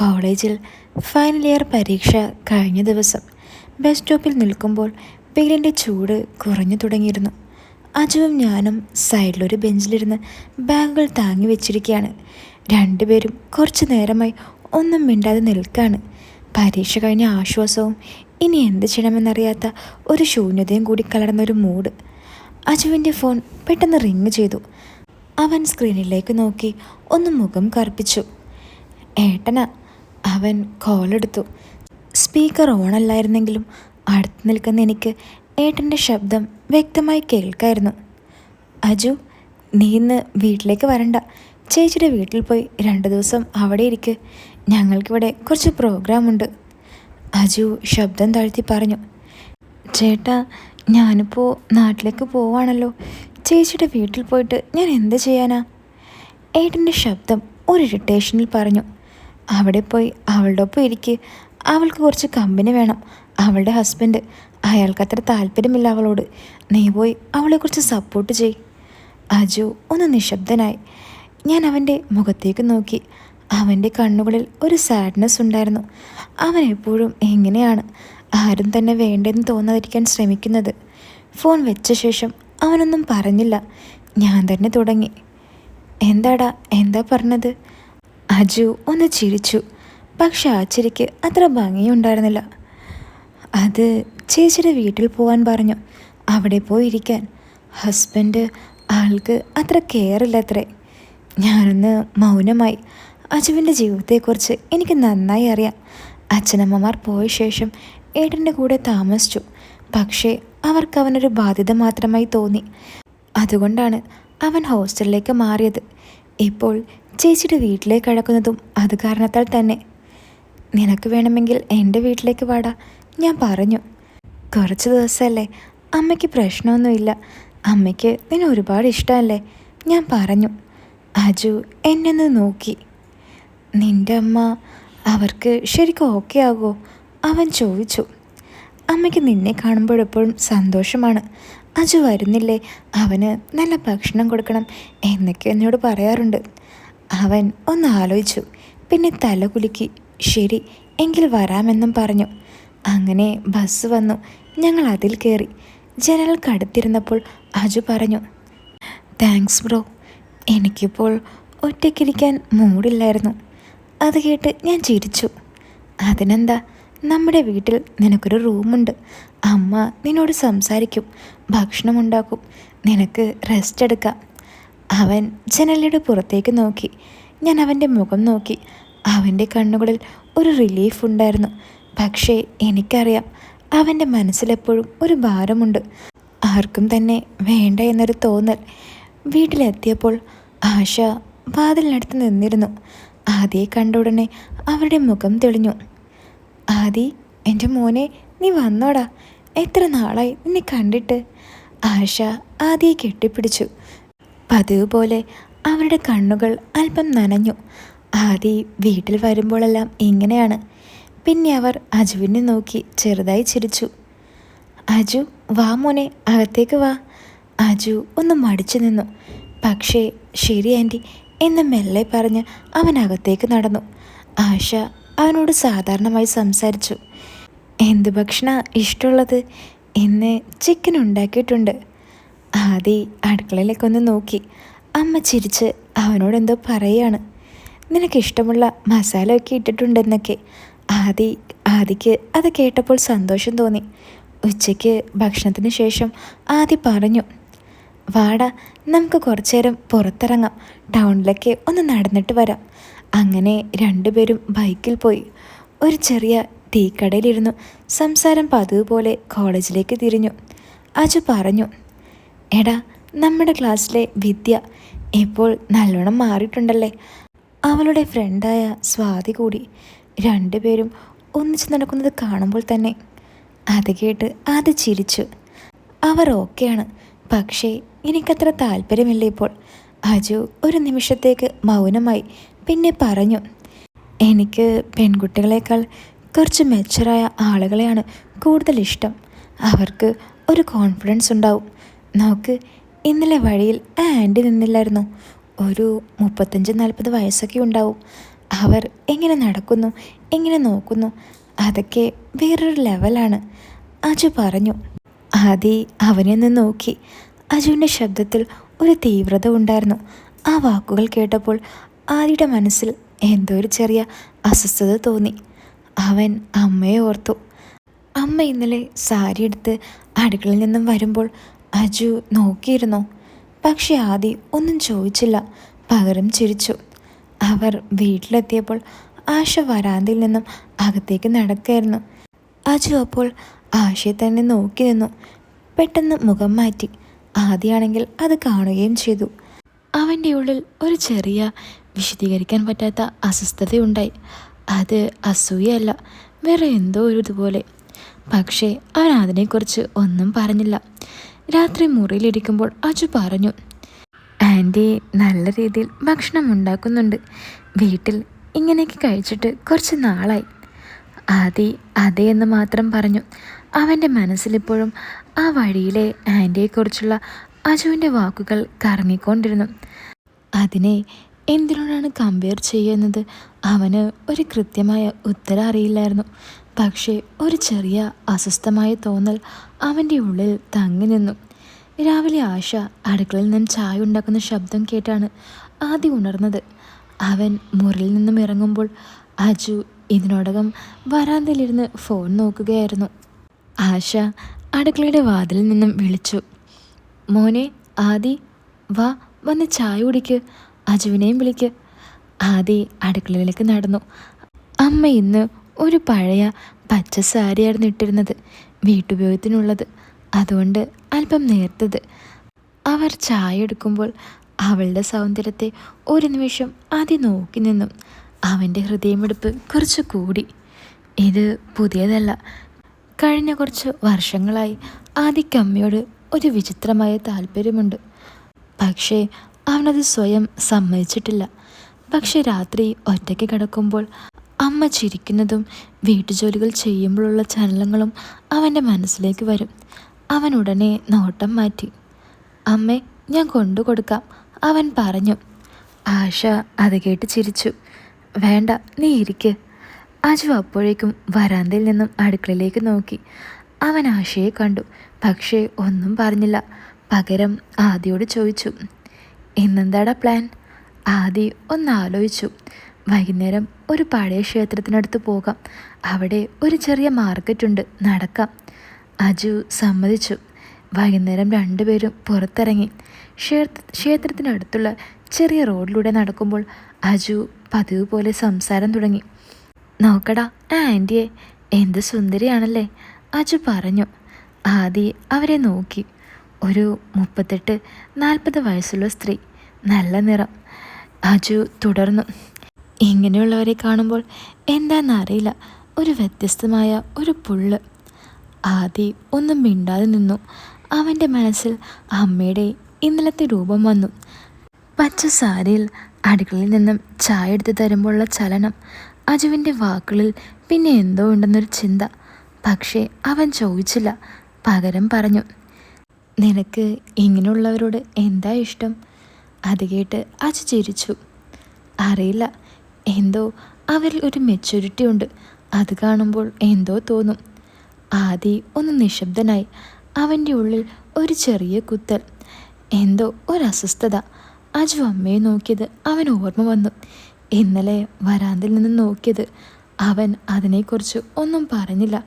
കോളേജിൽ final year പരീക്ഷ കഴിഞ്ഞ ദിവസം ബസ് സ്റ്റോപ്പിൽ നിൽക്കുമ്പോൾ വെയിലിന്റെ ചൂട് കുറഞ്ഞു തുടങ്ങിയിരുന്നു. അജുവും ഞാനും സൈഡിലൊരു ബെഞ്ചിലിരുന്ന് ബാഗുകൾ താങ്ങി വെച്ചിരിക്കുകയാണ്. രണ്ടുപേരും കുറച്ചു നേരമായി ഒന്നും മിണ്ടാതെ നിൽക്കുകയാണ് പരീക്ഷ കഴിഞ്ഞ ആശ്വാസവും ഇനി എന്ത് ചെയ്യണമെന്നറിയാത്ത ഒരു ശൂന്യതയും കൂടി കലർന്ന ഒരു മൂഡ്. അജുവിന്റെ ഫോൺ പെട്ടെന്ന് റിങ് ചെയ്തു. അവൻ സ്ക്രീനിലേക്ക് നോക്കി ഒന്ന് മുഖം കറുപ്പിച്ചു. ഏട്ടനാ അവൻ കോളെടുത്തു. സ്പീക്കർ ഓണല്ലായിരുന്നെങ്കിലും അടുത്ത് നിൽക്കുന്ന എനിക്ക് ഏട്ടന്റെ ശബ്ദം വ്യക്തമായി കേൾക്കായിരുന്നു. അജു നീ ഇന്ന് വീട്ടിലേക്ക് വരണ്ട. ചേച്ചിയുടെ വീട്ടിൽ പോയി രണ്ട് ദിവസം അവിടെ ഇരിക്ക്. ഞങ്ങൾക്കിവിടെ കുറച്ച് പ്രോഗ്രാമുണ്ട്. അജു ശബ്ദം താഴ്ത്തി പറഞ്ഞു. ചേട്ടാ ഞാനിപ്പോൾ നാട്ടിലേക്ക് പോവാണല്ലോ. ചേച്ചിയുടെ വീട്ടിൽ പോയിട്ട് ഞാൻ എന്ത് ചെയ്യാനാ? ഏട്ടന്റെ ശബ്ദം ഒരു ഇറിറ്റേഷനിൽ പറഞ്ഞു. അവിടെ പോയി അവളുടെ ഒപ്പം ഇരിക്ക്. അവൾക്ക് കുറച്ച് കമ്പനി വേണം. അവളുടെ ഹസ്ബൻഡ് അയാൾക്ക് അത്ര താല്പര്യമില്ല അവളോട്. നീ പോയി അവളെക്കുറിച്ച് സപ്പോർട്ട് ചെയ് അജു ഒന്ന് നിശബ്ദനായി. ഞാൻ അവന്റെ മുഖത്തേക്ക് നോക്കി. അവന്റെ കണ്ണുകളിൽ ഒരു സാഡ്നെസ് ഉണ്ടായിരുന്നു. അവൻ എപ്പോഴും എങ്ങനെയാണ് ആരും തന്നെ വേണ്ടെന്ന് തോന്നാതിരിക്കാൻ ശ്രമിക്കുന്നത്. ഫോൺ വെച്ച ശേഷം അവനൊന്നും പറഞ്ഞില്ല. ഞാൻ തന്നെ തുടങ്ങി. എന്താടാ എന്താ പറഞ്ഞത്? അജു ഒന്ന് ചിരിച്ചു. പക്ഷെ ആ അത്ര ഭംഗിയുണ്ടായിരുന്നില്ല. അത് ചേച്ചിയുടെ വീട്ടിൽ പോകാൻ പറഞ്ഞു. അവിടെ പോയിരിക്കാൻ. ഹസ്ബൻഡ് ആൾക്ക് അത്ര കെയർ ഇല്ലത്രേ. ഞാനൊന്ന് മൗനമായി. അജുവിന്റെ ജീവിതത്തെക്കുറിച്ച് എനിക്ക് നന്നായി അറിയാം. അച്ഛനമ്മമാർ പോയ ശേഷം ഏട്ടന്റെ കൂടെ താമസിച്ചു. പക്ഷേ അവർക്ക് അവനൊരു ബാധ്യത മാത്രമായി തോന്നി. അതുകൊണ്ടാണ് അവൻ ഹോസ്റ്റലിലേക്ക് മാറിയത്. ഇപ്പോൾ ചേച്ചിയുടെ വീട്ടിലേക്ക് അടക്കുന്നതും അത് കാരണത്താൽ തന്നെ. നിനക്ക് വേണമെങ്കിൽ എന്റെ വീട്ടിലേക്ക് വാടാ ഞാൻ പറഞ്ഞു. കുറച്ച് ദിവസമല്ലേ അമ്മയ്ക്ക് പ്രശ്നമൊന്നുമില്ല. അമ്മയ്ക്ക് നിന്നെ ഒരുപാട് ഇഷ്ടമല്ലേ ഞാൻ പറഞ്ഞു. അജു എന്നെ നോക്കി. നിന്റെ അമ്മ അവർക്ക് ശരിക്കും ഓക്കെ ആകുമോ അവൻ ചോദിച്ചു. അമ്മയ്ക്ക് നിന്നെ കാണുമ്പോൾ എപ്പോഴും സന്തോഷമാണ്. അജു വരുന്നില്ലേ അവന് നല്ല ഭക്ഷണം കൊടുക്കണം എന്നൊക്കെ എന്നോട് പറയാറുണ്ട്. അവൻ ഒന്ന് ആലോചിച്ചു. പിന്നെ തല കുലുക്കി ശരി എങ്കിൽ വരാമെന്നും പറഞ്ഞു. അങ്ങനെ ബസ് വന്നു. ഞങ്ങൾ അതിൽ കയറി. ജനൽക്കടുത്തിരുന്നപ്പോൾ അജു പറഞ്ഞു താങ്ക്സ് ബ്രോ എനിക്കിപ്പോൾ ഒറ്റയ്ക്കിരിക്കാൻ മൂടില്ലായിരുന്നു അത് കേട്ട് ഞാൻ ചിരിച്ചു. അതിനെന്താ? നമ്മുടെ വീട്ടിൽ നിനക്കൊരു റൂമുണ്ട്. അമ്മ നിന്നോട് സംസാരിക്കും. ഭക്ഷണമുണ്ടാക്കും നിനക്ക് റെസ്റ്റ് എടുക്കാം. അവൻ ജനലയുടെ പുറത്തേക്ക് നോക്കി. ഞാൻ അവന്റെ മുഖം നോക്കി. അവന്റെ കണ്ണുകളിൽ ഒരു റിലീഫ് ഉണ്ടായിരുന്നു. പക്ഷേ എനിക്കറിയാം അവന്റെ മനസ്സിലെപ്പോഴും ഒരു ഭാരമുണ്ട്. ആർക്കും തന്നെ വേണ്ട എന്നൊരു തോന്നൽ. വീട്ടിലെത്തിയപ്പോൾ ആശ വാതിലിനടുത്ത് നിന്നിരുന്നു. ആദിയെ കണ്ട ഉടനെ അവരുടെ മുഖം തെളിഞ്ഞു. ആദി എന്റെ മോനെ നീ വന്നോടാ. എത്ര നാളായി നിന്നെ കണ്ടിട്ട്? ആശ ആദിയെ കെട്ടിപ്പിടിച്ചു. പതിവ് പോലെ അവരുടെ കണ്ണുകൾ അല്പം നനഞ്ഞു. ആദി വീട്ടിൽ വരുമ്പോഴെല്ലാം ഇങ്ങനെയാണ്. പിന്നെ അവർ അജുവിനെ നോക്കി ചെറുതായി ചിരിച്ചു. അജു വാ മോനെ അകത്തേക്ക് വാ. അജു ഒന്ന് മടിച്ചു നിന്നു. പക്ഷേ ശരി ആന്റി എന്ന് മെല്ലെ പറഞ്ഞ് അവൻ അകത്തേക്ക് നടന്നു. ആശ അവനോട് സാധാരണമായി സംസാരിച്ചു. എന്ത് ഭക്ഷണ ഇഷ്ടമുള്ളത്? ഇന്ന് ചിക്കൻ ഉണ്ടാക്കിയിട്ടുണ്ട്. ആദി അടുക്കളയിലേക്ക് ഒന്ന് നോക്കി. അമ്മ ചിരിച്ച് അവനോടെന്തോ പറയാണ്. നിനക്കിഷ്ടമുള്ള മസാലയൊക്കെ ഇട്ടിട്ടുണ്ടെന്നൊക്കെ. ആദി ആദിക്ക് അത് കേട്ടപ്പോൾ സന്തോഷം തോന്നി. ഉച്ചയ്ക്ക് ഭക്ഷണത്തിന് ശേഷം ആദി പറഞ്ഞു വാടാ നമുക്ക് കുറച്ചു നേരം പുറത്തിറങ്ങാം. ടൗണിലേക്ക് ഒന്ന് നടന്നിട്ട് വരാം. അങ്ങനെ രണ്ടുപേരും ബൈക്കിൽ പോയി. ഒരു ചെറിയ തീക്കടയിലിരുന്നു സംസാരം പതിവ് പോലെ കോളേജിലേക്ക് തിരിഞ്ഞു. അജു പറഞ്ഞു എടാ നമ്മുടെ ക്ലാസ്സിലെ വിദ്യ ഇപ്പോൾ നല്ലോണം മാറിയിട്ടുണ്ടല്ലേ? അവളുടെ ഫ്രണ്ടായ സ്വാതി കൂടി രണ്ടുപേരും ഒന്നിച്ച് നടക്കുന്നത് കാണുമ്പോൾ തന്നെ അത് കേട്ട് അത് ചിരിച്ചു. അവർ ഓക്കെയാണ് പക്ഷേ എനിക്കത്ര താല്പര്യമില്ല ഇപ്പോൾ. അജു ഒരു നിമിഷത്തേക്ക് മൗനമായി പിന്നെ പറഞ്ഞു എനിക്ക് പെൺകുട്ടികളെക്കാൾ കുറച്ച് മെച്ചറായ ആളുകളെയാണ് കൂടുതൽ ഇഷ്ടം. അവർക്ക് ഒരു കോൺഫിഡൻസ് ഉണ്ടാവും. നോക്ക് ഇന്നലെ വഴിയിൽ ആ ആന്റി നിന്നില്ലായിരുന്നു. ഒരു മുപ്പത്തഞ്ച് നാൽപ്പത് വയസ്സൊക്കെ ഉണ്ടാവും. അവർ എങ്ങനെ നടക്കുന്നു എങ്ങനെ നോക്കുന്നു അതൊക്കെ വേറൊരു ലെവലാണ്. അജു പറഞ്ഞു. ആദി അവനെ നിന്ന് നോക്കി. അജുവിന്റെ ശബ്ദത്തിൽ ഒരു തീവ്രത ഉണ്ടായിരുന്നു. ആ വാക്കുകൾ കേട്ടപ്പോൾ ആദിയുടെ മനസ്സിൽ എന്തോ ഒരു ചെറിയ അസ്വസ്ഥത തോന്നി. അവൻ അമ്മയെ ഓർത്തു. അമ്മ ഇന്നലെ സാരി എടുത്ത് അടുക്കളയിൽ നിന്നും വരുമ്പോൾ അജു നോക്കിയിരുന്നു. പക്ഷെ ആദി ഒന്നും ചോദിച്ചില്ല. പകരം ചിരിച്ചു. അവർ വീട്ടിലെത്തിയപ്പോൾ ആശ വരാന്തയിൽ നിന്നും അകത്തേക്ക് നടക്കായിരുന്നു അജു അപ്പോൾ ആശയെ തന്നെ നോക്കി നിന്നു. പെട്ടെന്ന് മുഖം മാറ്റി. ആദ്യമാണെങ്കിൽ അത് കാണുകയും ചെയ്തു. അവന്റെ ഉള്ളിൽ ഒരു ചെറിയ വിശദീകരിക്കാൻ പറ്റാത്ത അസ്വസ്ഥതയുണ്ടായി. അത് അസൂയല്ല വേറെ എന്തോ ഒരു ഇതുപോലെ. പക്ഷേ അവൻ അതിനെക്കുറിച്ച് ഒന്നും പറഞ്ഞില്ല. രാത്രി മുറിയിലിരിക്കുമ്പോൾ അജു പറഞ്ഞു ആന്റി നല്ല രീതിയിൽ ഭക്ഷണം ഉണ്ടാക്കുന്നുണ്ട്. വീട്ടിൽ ഇങ്ങനെയൊക്കെ കഴിച്ചിട്ട് കുറച്ച് നാളായി. ആദി അതെ എന്ന് മാത്രം പറഞ്ഞു. അവന്റെ മനസ്സിലിപ്പോഴും ആ വഴിയിലെ ആന്റിയെക്കുറിച്ചുള്ള അജുവിന്റെ വാക്കുകൾ കറങ്ങിക്കൊണ്ടിരുന്നു. അതിനെ എന്തിനോടാണ് കമ്പയർ ചെയ്യുന്നത്? അവന് ഒരു കൃത്യമായ ഉത്തരം അറിയില്ലായിരുന്നു. പക്ഷേ ഒരു ചെറിയ അസ്വസ്ഥമായ തോന്നൽ അവന്റെ ഉള്ളിൽ തങ്ങി നിന്നു. രാവിലെ ആശ അടുക്കളയിൽ നിന്ന് ചായ ഉണ്ടാക്കുന്ന ശബ്ദം കേട്ടാണ് ആദ്യം ഉണർന്നത്. അവൻ മുറിയിൽ നിന്നും ഇറങ്ങുമ്പോൾ അജു ഇതിനോടകം വരാന്തയിലിരുന്ന് ഫോൺ നോക്കുകയായിരുന്നു. ആശ അടുക്കളയുടെ വാതിലിൽ നിന്നും വിളിച്ചു. മോനെ ആദി വാ വന്ന് ചായ കുടിക്ക്. അജുവിനെയും വിളിക്ക്. ആദി അടുക്കളയിലേക്ക് നടന്നു. അമ്മ ഇന്ന് ഒരു പഴയ പച്ച സാരിയായിരുന്നു ഇട്ടിരുന്നത് വീട്ടുപയോഗത്തിനുള്ളത്. അതുകൊണ്ട് അല്പം നേർത്തത് അവർ ചായ എടുക്കുമ്പോൾ അവളുടെ സൗന്ദര്യത്തെ ഒരു നിമിഷം അതി നോക്കി നിന്നു. അവന്റെ ഹൃദയമെടുപ്പ് കുറച്ച് കൂടി. ഇത് പുതിയതല്ല. കഴിഞ്ഞ കുറച്ച് വർഷങ്ങളായി ആദിക്കമ്മയോട് ഒരു വിചിത്രമായ താല്പര്യമുണ്ട്. പക്ഷേ അവനത് സ്വയം സമ്മതിച്ചിട്ടില്ല. പക്ഷെ രാത്രി ഒറ്റയ്ക്ക് കിടക്കുമ്പോൾ അമ്മ ചിരിക്കുന്നതും വീട്ടുജോലികൾ ചെയ്യുമ്പോഴുള്ള ചലനങ്ങളും അവന്റെ മനസ്സിലേക്ക് വരും. അവൻ ഉടനെ നോട്ടം മാറ്റി. അമ്മേ ഞാൻ കൊണ്ടു കൊടുക്കാം അവൻ പറഞ്ഞു. ആശ അത് കേട്ട് ചിരിച്ചു. വേണ്ട നീ ഇരിക്ക്. അജു അപ്പോഴേക്കും വരാന്തയിൽ നിന്നും അടുക്കളയിലേക്ക് നോക്കി. അവൻ ആശയെ കണ്ടു പക്ഷേ ഒന്നും പറഞ്ഞില്ല. പകരം ആദിയോട് ചോദിച്ചു ഇന്നെന്താടാ പ്ലാൻ? ആദി ഒന്ന് ആലോചിച്ചു. വൈകുന്നേരം ഒരു പഴയ ക്ഷേത്രത്തിനടുത്ത് പോകാം. അവിടെ ഒരു ചെറിയ മാർക്കറ്റുണ്ട് നടക്കാം. അജു സമ്മതിച്ചു. വൈകുന്നേരം രണ്ടുപേരും പുറത്തിറങ്ങി. ക്ഷേത്ര ക്ഷേത്രത്തിനടുത്തുള്ള ചെറിയ റോഡിലൂടെ നടക്കുമ്പോൾ അജു പതിവ് പോലെ സംസാരം തുടങ്ങി. നോക്കടാ ആന്റിയെ എന്ത് സുന്ദരിയാണല്ലേ? അജു പറഞ്ഞു. ആദി അവരെ നോക്കി. ഒരു മുപ്പത്തെട്ട് നാൽപ്പത് വയസ്സുള്ള സ്ത്രീ. നല്ല നിറം. അജു തുടർന്നു. ഇങ്ങനെയുള്ളവരെ കാണുമ്പോൾ എന്താണെന്നറിയില്ല ഒരു വ്യത്യസ്തമായ ഒരു പുള്ള്. ആദി ഒന്നും മിണ്ടാതെ നിന്നു. അവന്റെ മനസ്സിൽ അമ്മയുടെ ഇന്നലത്തെ രൂപം വന്നു. പച്ച സാരിയിൽ അടുക്കളയിൽ നിന്നും ചായ എടുത്ത് തരുമ്പോഴുള്ള ചലനം അജുവിന്റെ വാക്കുകളിൽ പിന്നെ എന്തോ ഉണ്ടെന്നൊരു ചിന്ത. പക്ഷേ അവൻ ചോദിച്ചില്ല. പകരം പറഞ്ഞു നിനക്ക് ഇങ്ങനെയുള്ളവരോട് എന്താ ഇഷ്ടം? അത് കേട്ട് അജു ചിരിച്ചു. അറിയില്ല. എന്തോ അവരിൽ ഒരു മെച്യൂരിറ്റി ഉണ്ട്. അത് കാണുമ്പോൾ എന്തോ തോന്നും. ആദി ഒന്ന് നിശബ്ദനായി അവന്റെ ഉള്ളിൽ ഒരു ചെറിയ കുത്തൽ. എന്തോ ഒരു അസ്വസ്ഥത അജു അമ്മയെ നോക്കിയത് അവൻ ഓർമ്മ വന്നു. ഇന്നലെ വരാന്തിൽ നിന്ന് നോക്കിയത് അവൻ അതിനെക്കുറിച്ച് ഒന്നും പറഞ്ഞില്ല.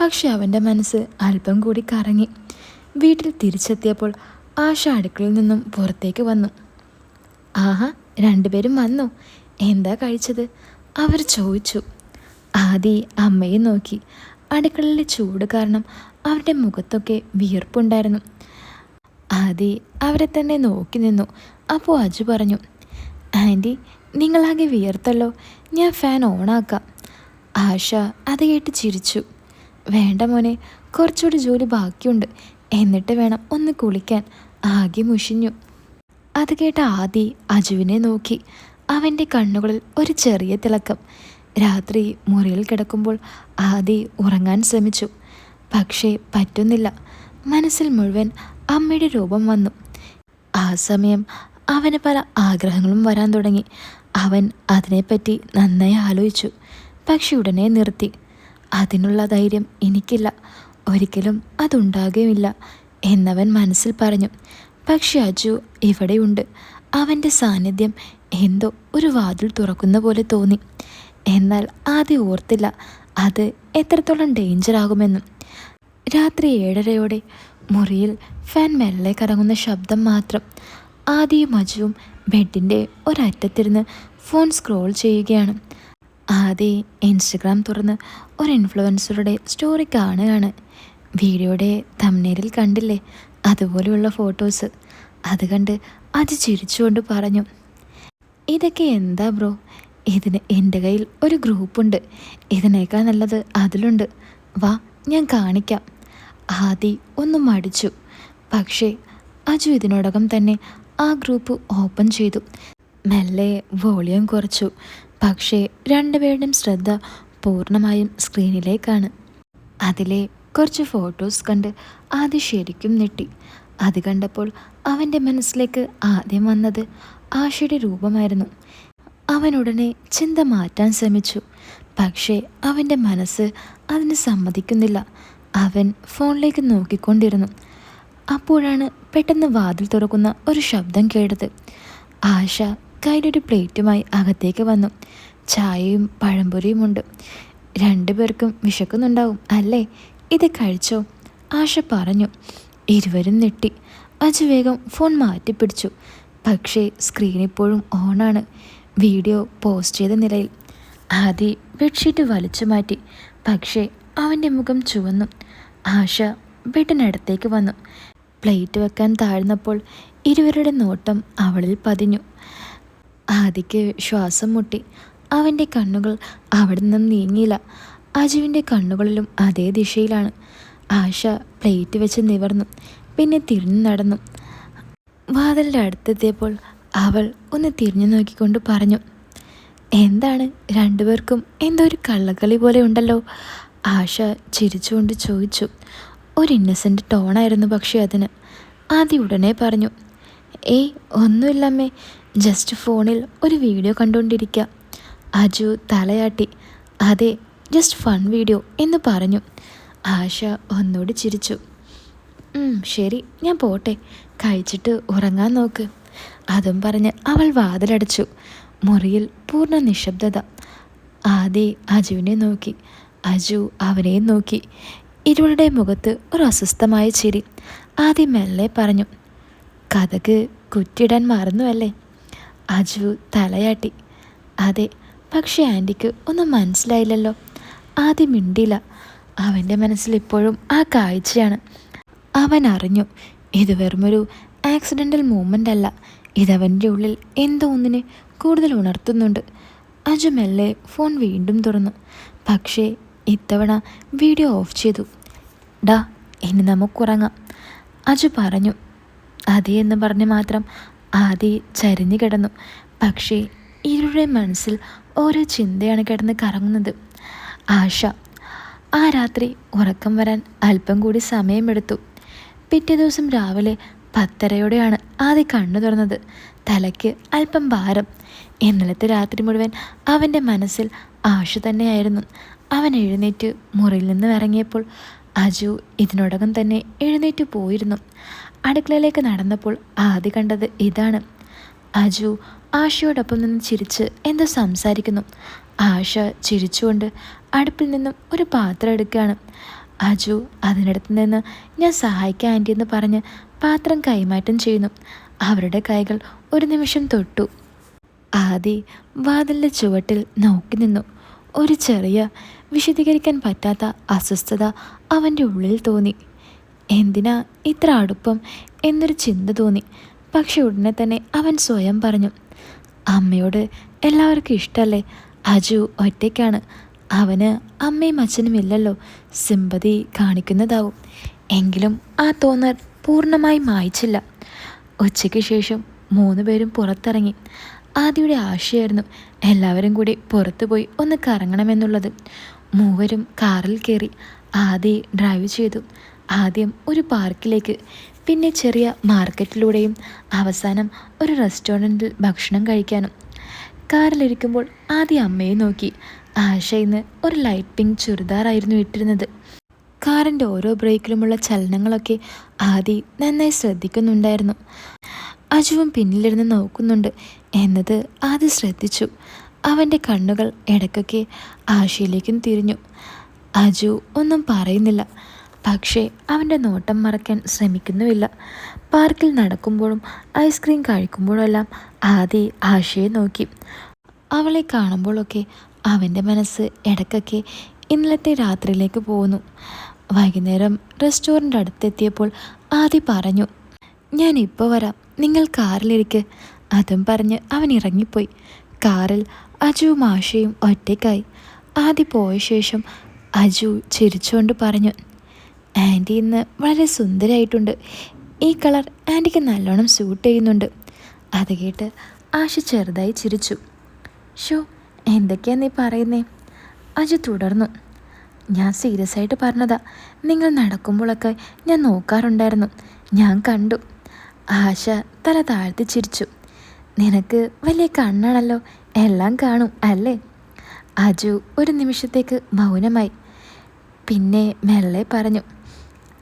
പക്ഷെ അവന്റെ മനസ്സ് അല്പം കൂടി കറങ്ങി. വീട്ടിൽ തിരിച്ചെത്തിയപ്പോൾ ആശ അടുക്കളയിൽ നിന്നും പുറത്തേക്ക് വന്നു. ആഹാ രണ്ടുപേരും വന്നു. എന്താ കഴിച്ചത്? അവർ ചോദിച്ചു. ആദി അമ്മയെ നോക്കി. അടുക്കളയിലെ ചൂട് കാരണം അവരുടെ മുഖത്തൊക്കെ വിയർപ്പുണ്ടായിരുന്നു. ആദി അവരെ തന്നെ നോക്കി നിന്നു. അപ്പോൾ അജു പറഞ്ഞു ആന്റി നിങ്ങളാകെ വിയർത്തല്ലോ. ഞാൻ ഫാൻ ഓണാക്കാം. ആശ അത് കേട്ട് ചിരിച്ചു. വേണ്ട മോനെ കുറച്ചുകൂടി ജോലി ബാക്കിയുണ്ട്. എന്നിട്ട് വേണം ഒന്ന് കുളിക്കാൻ. ആകെ മുഷിഞ്ഞു. അത് കേട്ട ആദി അജുവിനെ നോക്കി. അവന്റെ കണ്ണുകളിൽ ഒരു ചെറിയ തിളക്കം. രാത്രി മുറിയിൽ കിടക്കുമ്പോൾ ആദി ഉറങ്ങാൻ ശ്രമിച്ചു. പക്ഷേ പറ്റുന്നില്ല. മനസ്സിൽ മുഴുവൻ അമ്മയുടെ രൂപം വന്നു. ആ സമയം അവന് പല ആഗ്രഹങ്ങളും വരാൻ തുടങ്ങി. അവൻ അതിനെപ്പറ്റി നന്നായി ആലോചിച്ചു. പക്ഷെ ഉടനെ നിർത്തി. അതിനുള്ള ധൈര്യം എനിക്കില്ല. ഒരിക്കലും അതുണ്ടാകുകയുമില്ല എന്നവൻ മനസ്സിൽ പറഞ്ഞു. പക്ഷെ അജു ഇവിടെയുണ്ട്. അവന്റെ സാന്നിധ്യം എന്തോ ഒരു വാതിൽ തുറക്കുന്ന പോലെ തോന്നി. എന്നാൽ ആദ്യം ഓർത്തില്ല അത് എത്രത്തോളം ഡേഞ്ചർ ആകുമെന്നും. രാത്രി ഏഴരയോടെ മുറിയിൽ ഫാൻ മെല്ലെ കറങ്ങുന്ന ശബ്ദം മാത്രം ആദ്യം അജുവും ബെഡിന്റെ ഒരറ്റത്തിരുന്ന് ഫോൺ സ്ക്രോൾ ചെയ്യുകയാണ്. ആദ്യം ഇൻസ്റ്റഗ്രാം തുറന്ന് ഒരു ഇൻഫ്ലുവൻസറുടെ സ്റ്റോറി കാണുകയാണ്. വീഡിയോയുടെ തമ്നേലിൽ കണ്ടില്ലേ? അതുപോലെയുള്ള ഫോട്ടോസ് അത് കണ്ട് അത് ചിരിച്ചുകൊണ്ട് പറഞ്ഞു ഇതൊക്കെ എന്താ ബ്രോ? ഇതിന് എന്റെ കയ്യിൽ ഒരു ഗ്രൂപ്പുണ്ട്. ഇതിനേക്കാൾ നല്ലത് അതിലുണ്ട്. വാ ഞാൻ കാണിക്കാം. ആദി ഒന്ന് മടിച്ചു. പക്ഷേ അജു ഇതിനോടകം തന്നെ ആ ഗ്രൂപ്പ് ഓപ്പൺ ചെയ്തു. മെല്ലെ വോളിയം കുറച്ചു. പക്ഷേ രണ്ടുപേരുടെയും ശ്രദ്ധ പൂർണമായും സ്ക്രീനിലേക്കാണ്. അതിലെ കുറച്ച് ഫോട്ടോസ് കണ്ട് ആദ്യം ശരിക്കും ഞെട്ടി. അത് കണ്ടപ്പോൾ അവന്റെ മനസ്സിലേക്ക് ആദ്യം വന്നത് ആശയുടെ രൂപമായിരുന്നു. അവനുടനെ ചിന്ത മാറ്റാൻ ശ്രമിച്ചു. പക്ഷേ അവന്റെ മനസ്സ് അതിന് സമ്മതിക്കുന്നില്ല. അവൻ ഫോണിലേക്ക് നോക്കിക്കൊണ്ടിരുന്നു. അപ്പോഴാണ് പെട്ടെന്ന് വാതിൽ തുറക്കുന്ന ഒരു ശബ്ദം കേട്ടത്. ആശ കയ്യിലൊരു പ്ലേറ്റുമായി അകത്തേക്ക് വന്നു. ചായയും പഴംപൊരിയും പഴംപൊരിയുമുണ്ട് രണ്ടുപേർക്കും വിശക്കുന്നുണ്ടാവും അല്ലേ? ഇത് കഴിച്ചോ? ആശ പറഞ്ഞു. ഇരുവരും നെട്ടി അജു വേഗം ഫോൺ മാറ്റിപ്പിടിച്ചു. പക്ഷേ സ്ക്രീൻ ഇപ്പോഴും ഓണാണ് വീഡിയോ പോസ്റ്റ് ചെയ്ത നിലയിൽ ആദി ബെഡ്ഷീറ്റ് വലിച്ചു മാറ്റി. പക്ഷേ അവന്റെ മുഖം ചുവന്നു. ആശ ബെഡിനടുത്തേക്ക് വന്നു. പ്ലേറ്റ് വെക്കാൻ താഴ്ന്നപ്പോൾ ഇരുവരുടെ നോട്ടം അവളിൽ പതിഞ്ഞു. ആദിക്ക് ശ്വാസം മുട്ടി. അവന്റെ കണ്ണുകൾ അവിടെ നിന്നും നീങ്ങിയില്ല. അജുവിന്റെ കണ്ണുകളിലും അതേ ദിശയിലാണ്. ആശ പ്ലേറ്റ് വെച്ച് നിവർന്നു. പിന്നെ തിരിഞ്ഞു നടന്നു. വാതിലിന്റെ അടുത്തെത്തിയപ്പോൾ അവൾ ഒന്ന് തിരിഞ്ഞു നോക്കിക്കൊണ്ട് പറഞ്ഞു എന്താണ്? രണ്ടുപേർക്കും എന്തോ ഒരു കള്ളക്കളി പോലെ ഉണ്ടല്ലോ. ആശ ചിരിച്ചുകൊണ്ട് ചോദിച്ചു ഒരു ഇന്നസെന്റ് ടോണായിരുന്നു പക്ഷേ അതിന്. ആദ്യ ഉടനെ പറഞ്ഞു ഏയ് ഒന്നുമില്ലമ്മേ ജസ്റ്റ് ഫോണിൽ ഒരു വീഡിയോ കണ്ടുകൊണ്ടിരിക്കുക അജു തലയാട്ടി അതെ ജസ്റ്റ് ഫൺ വീഡിയോ എന്ന് പറഞ്ഞു. ആശ ഒന്നുകൂടി ചിരിച്ചു ശരി ഞാൻ പോട്ടെ. കഴിച്ചിട്ട് ഉറങ്ങാൻ നോക്ക്. അതും പറഞ്ഞ് അവൾ വാതിലടച്ചു. മുറിയിൽ പൂർണ നിശബ്ദത. ആദി അജുവിനെ നോക്കി. അജു അവനെയും നോക്കി. ഇരുവളുടെ മുഖത്ത് ഒരു അസ്വസ്ഥമായ ചിരി. ആദി മെല്ലെ പറഞ്ഞു കഥക് കുറ്റിയിടാൻ മറന്നുവല്ലേ? അജു തലയാട്ടി. അതെ പക്ഷെ ആന്റിക്ക് ഒന്നും മനസ്സിലായില്ലല്ലോ. ആദി മിണ്ടില്ല. അവന്റെ മനസ്സിൽ ഇപ്പോഴും ആ കാഴ്ചയാണ്. അവൻ അറിഞ്ഞു. ഇത് വെറുമൊരു ആക്സിഡന്റൽ മൂമെന്റ് അല്ല. ഇതവന്റെ ഉള്ളിൽ എന്തോ ഒന്നിനെ കൂടുതൽ ഉണർത്തുന്നുണ്ട്. അജു മെല്ലെ ഫോൺ വീണ്ടും തുറന്നു. പക്ഷേ ഇത്തവണ വീഡിയോ ഓഫ് ചെയ്തു. ഡാ ഇനി നമുക്കുറങ്ങാം. അജു പറഞ്ഞു. അതെ എന്ന് പറഞ്ഞ് മാത്രം ആദി ചരിഞ്ഞു കിടന്നു. പക്ഷേ ഇരുടെ മനസ്സിൽ ഓരോ ചിന്തയാണ് കിടന്ന് കറങ്ങുന്നത്. ആശ ആ രാത്രി ഉറക്കം വരാൻ അല്പം കൂടി സമയമെടുത്തു. പിറ്റേ ദിവസം രാവിലെ പത്തരയോടെയാണ് ആദ്യ കണ്ണു തുറന്നത്. തലയ്ക്ക് അല്പം ഭാരം. ഇന്നലത്തെ രാത്രി മുഴുവൻ അവന്റെ മനസ്സിൽ ആശ തന്നെയായിരുന്നു. അവൻ എഴുന്നേറ്റ് മുറിയിൽ നിന്ന് ഇറങ്ങിയപ്പോൾ അജു ഇതിനോടകം തന്നെ എഴുന്നേറ്റ് പോയിരുന്നു. അടുക്കളയിലേക്ക് നടന്നപ്പോൾ ആദ്യ കണ്ടത് ഇതാണ്. അജു ആശയോടൊപ്പം നിന്ന് ചിരിച്ച് എന്തോ സംസാരിക്കുന്നു. ആശ ചിരിച്ചുകൊണ്ട് അടുപ്പിൽ നിന്നും ഒരു പാത്രം എടുക്കുകയാണ്. അജു അതിനടുത്ത് നിന്ന് ഞാൻ സഹായിക്കാം ആന്റി എന്ന് പറഞ്ഞ് പാത്രം കൈമാറ്റം ചെയ്യുന്നു. അവരുടെ കൈകൾ ഒരു നിമിഷം തൊട്ടു. ആദി വാതിലിന്റെ ചുവട്ടിൽ നോക്കി നിന്നു. ഒരു ചെറിയ വിശദീകരിക്കാൻ പറ്റാത്ത അസ്വസ്ഥത അവന്റെ ഉള്ളിൽ തോന്നി. എന്തിനാ ഇത്ര അടുപ്പം എന്നൊരു ചിന്ത തോന്നി. പക്ഷെ ഉടനെ തന്നെ അവൻ സ്വയം പറഞ്ഞു. അമ്മയോട് എല്ലാവർക്കും ഇഷ്ടമല്ലേ അജു ഒറ്റയ്ക്കാണ്. അവന് അമ്മയും അച്ഛനും ഇല്ലല്ലോ. സിമ്പതി കാണിക്കുന്നതാവും. എങ്കിലും ആ തോന്നൽ പൂർണമായി മായിച്ചില്ല. ഉച്ചയ്ക്ക് ശേഷം മൂന്ന് പേരും പുറത്തിറങ്ങി. ആദ്യയുടെ ആശയായിരുന്നു എല്ലാവരും കൂടി പുറത്തു പോയി ഒന്ന് കറങ്ങണമെന്നുള്ളത്. മൂവരും കാറിൽ കയറി ആദ്യ ഡ്രൈവ് ചെയ്തു. ആദ്യം ഒരു പാർക്കിലേക്ക് പിന്നെ ചെറിയ മാർക്കറ്റിലൂടെയും അവസാനം ഒരു റെസ്റ്റോറന്റിൽ ഭക്ഷണം കഴിക്കാനും. കാറിലിരിക്കുമ്പോൾ ആദ്യം അമ്മയെ നോക്കി. ആശ ഇന്ന് ഒരു ലൈറ്റ് പിങ്ക് ചുരിദാറായിരുന്നു ഇട്ടിരുന്നത്. കാറിന്റെ ഓരോ ബ്രേക്കിലുമുള്ള ചലനങ്ങളൊക്കെ ആദി നന്നായി ശ്രദ്ധിക്കുന്നുണ്ടായിരുന്നു. അജുവും പിന്നിലിരുന്ന് നോക്കുന്നുണ്ട്. എന്നത് ആദി ശ്രദ്ധിച്ചു. അവന്റെ കണ്ണുകൾ ഇടയ്ക്കൊക്കെ ആശയിലേക്കും തിരിഞ്ഞു. അജു ഒന്നും പറയുന്നില്ല. പക്ഷേ അവന്റെ നോട്ടം മറയ്ക്കാൻ ശ്രമിക്കുന്നുമില്ല. പാർക്കിൽ നടക്കുമ്പോഴും ഐസ്ക്രീം കഴിക്കുമ്പോഴെല്ലാം ആദി ആശയെ നോക്കി. അവളെ കാണുമ്പോഴൊക്കെ അവന്റെ മനസ്സ് ഇടയ്ക്കൊക്കെ ഇന്നലത്തെ രാത്രിയിലേക്ക് പോകുന്നു വൈകുന്നേരം റെസ്റ്റോറന്റ് അടുത്തെത്തിയപ്പോൾ ആദി പറഞ്ഞു ഞാൻ ഇപ്പോൾ വരാം. നിങ്ങൾ കാറിലിരിക്ക്. അതും പറഞ്ഞ് അവൻ ഇറങ്ങിപ്പോയി. കാറിൽ അജുവും ആശയും ഒറ്റയ്ക്കായി. ആദി പോയ ശേഷം അജു ചിരിച്ചുകൊണ്ട് പറഞ്ഞു ആന്റി ഇന്ന് വളരെ സുന്ദരമായിട്ടുണ്ട് ഈ കളർ ആന്റിക്ക് നല്ലോണം സ്യൂട്ട് ചെയ്യുന്നുണ്ട്. അത് കേട്ട് ആശ ചെറുതായി ചിരിച്ചു. ഷോ എന്തൊക്കെയാ നീ പറയുന്നേ? അജു തുടർന്നു. ഞാൻ സീരിയസ് ആയിട്ട് പറഞ്ഞതാ നിങ്ങൾ നടക്കുമ്പോഴൊക്കെ ഞാൻ നോക്കാറുണ്ടായിരുന്നു. ഞാൻ കണ്ടു. ആശ തല താഴ്ത്തി ചിരിച്ചു. നിനക്ക് വലിയ കണ്ണാണല്ലോ എല്ലാം കാണും അല്ലേ? അജു ഒരു നിമിഷത്തേക്ക് മൗനമായി. പിന്നെ മെല്ലെ പറഞ്ഞു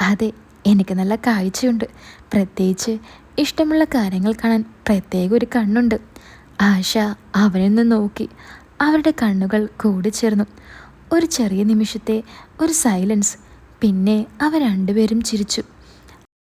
അതെ എനിക്ക് നല്ല കാഴ്ചയുണ്ട്. പ്രത്യേകിച്ച് ഇഷ്ടമുള്ള കാര്യങ്ങൾ കാണാൻ പ്രത്യേക ഒരു കണ്ണുണ്ട്. ആശ അവനെ നിന്ന് നോക്കി അവരുടെ കണ്ണുകൾ കൂടിച്ചേർന്നു ഒരു ചെറിയ നിമിഷത്തെ ഒരു സൈലൻസ്. പിന്നെ അവർ രണ്ടുപേരും ചിരിച്ചു.